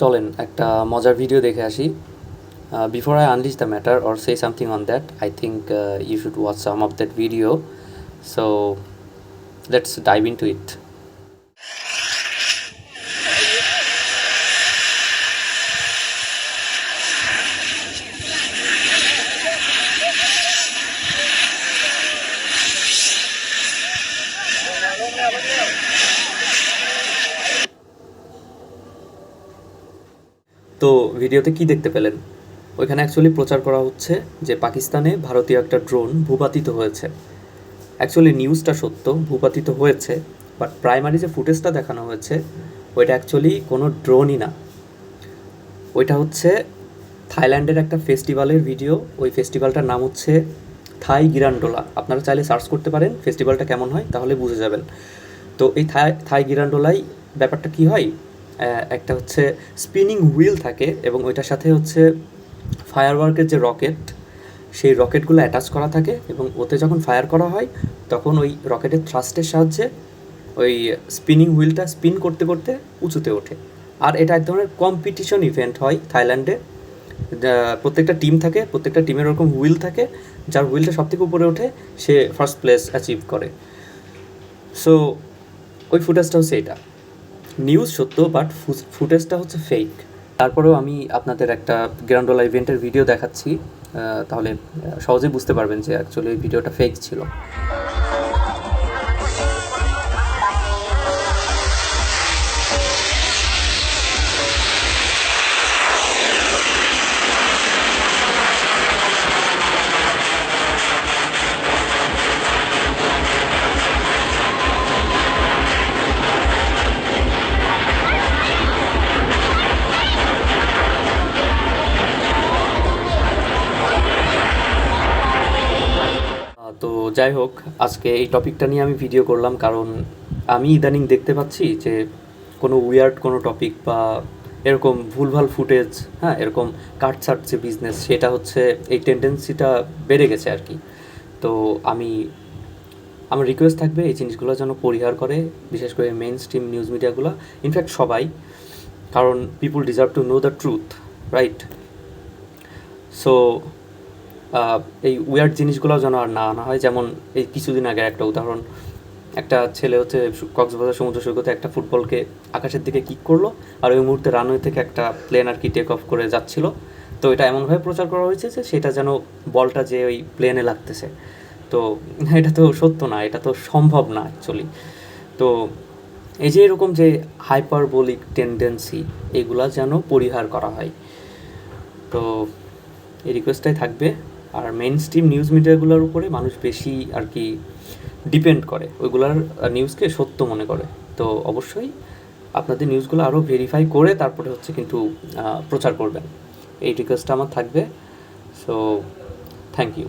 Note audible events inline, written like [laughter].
চলেন, একটা মজার ভিডিও দেখে আসি। Before I unleash the matter or say something on that I think you should watch some of that video so let's dive into it তো ভিডিওতে কি দেখতে পেলেন? ওইখানে অ্যাকচুয়ালি প্রচার করা হচ্ছে যে পাকিস্তানে ভারতীয় একটা ড্রোন ভূপাতিত হয়েছে। অ্যাকচুয়ালি নিউজটা সত্য, ভূপাতিত হয়েছে বাট প্রাইমারি যে ফুটেজটা দেখানো হয়েছে, ওইটা অ্যাকচুয়ালি কোনো ড্রোনই না। ওইটা হচ্ছে থাইল্যান্ডের একটা ফেস্টিভ্যালের ভিডিও ওই ফেস্টিভ্যালটার নাম হচ্ছে থাই গিরান্ডোলা। আপনারা চাইলে সার্চ করতে পারেন ফেস্টিভ্যালটা কেমন হয়, তাহলে বুঝে যাবেন। তো এই থাই থাই গিরান্ডোলাই ব্যাপারটা কি হয়? একটা হচ্ছে স্পিনিং হুইল থাকে এবং ওইটার সাথে হচ্ছে ফায়ারওয়ার্কের যে রকেট সেই রকেটগুলো অ্যাটাচ করা থাকে এবং ওতে যখন ফায়ার করা হয়, তখন ওই রকেটের থ্রাস্টের সাহায্যে ওই স্পিনিং হুইলটা স্পিন করতে করতে উঁচুতে ওঠে। আর এটা এক ধরনের কম্পিটিশন ইভেন্ট হয় থাইল্যান্ডে প্রত্যেকটা টিম থাকে, প্রত্যেকটা টিমের ওরকম হুইল থাকে, যার হুইলটা সব থেকে উপরে ওঠে, সে ফার্স্ট প্লেস অ্যাচিভ করে। সো ওই ফুটেজটা হচ্ছে এটা নিউজ সত্য বাট ফুটেজটা হচ্ছে ফেক তারপরেও আমি আপনাদের একটা গ্র্যান্ডোলা ইভেন্টের ভিডিও দেখাচ্ছি। তাহলে সহজেই বুঝতে পারবেন যে অ্যাকচুয়ালি ভিডিওটা ফেক ছিল। তো যাই হোক, আজকে এই টপিকটা নিয়ে আমি ভিডিও করলাম কারণ আমি ইদানিং দেখতে পাচ্ছি যে কোনো উইয়ার্ড কোনো টপিক বা এরকম ভুলভাল ফুটেজ হ্যাঁ এরকম কাটছাট যে বিজনেস সেটা হচ্ছে এই টেন্ডেন্সিটা বেড়ে গেছে আর কি। তো আমি, আমার রিকোয়েস্ট থাকবে এই জিনিসগুলো যেন পরিহার করে, বিশেষ করে মেন স্ট্রিম নিউজ মিডিয়াগুলো ইনফ্যাক্ট সবাই, কারণ people deserve to know the truth right so এই উইয়ার্ড জিনিসগুলো যেন আর না আনা হয়। যেমন এই কিছুদিন আগে একটা উদাহরণ, একটা ছেলে হচ্ছে কক্সবাজার সমুদ্র সৈকতে একটা ফুটবলকে আকাশের দিকে কিক করল, আর ওই মুহূর্তে রানওয়ে থেকে একটা প্লেন আর কি টেক অফ করে যাচ্ছিল। তো এটা এমনভাবে প্রচার করা হয়েছে যে সেটা যেন বলটা যে ওই প্লেনে লাগতেছে। তো [laughs] এটা তো সত্য না, এটা তো সম্ভব না অ্যাকচুয়ালি তো এই যে এরকম যে হাইপারবোলিক টেন্ডেন্সি এগুলা যেন পরিহার করা হয়। তো এই রিকোয়েস্টটাই থাকবে। আর মেন স্ট্রিম নিউজ মিডিয়াগুলোর উপরে মানুষ বেশি আর কি ডিপেন্ড করে। ওইগুলার নিউজকে সত্য মনে করে। তো অবশ্যই আপনাদের নিউজগুলো আরও ভেরিফাই করে তারপরে হচ্ছে কিন্তু প্রচার করবেন। এই রিকোয়েস্টটা আমার থাকবে। So thank you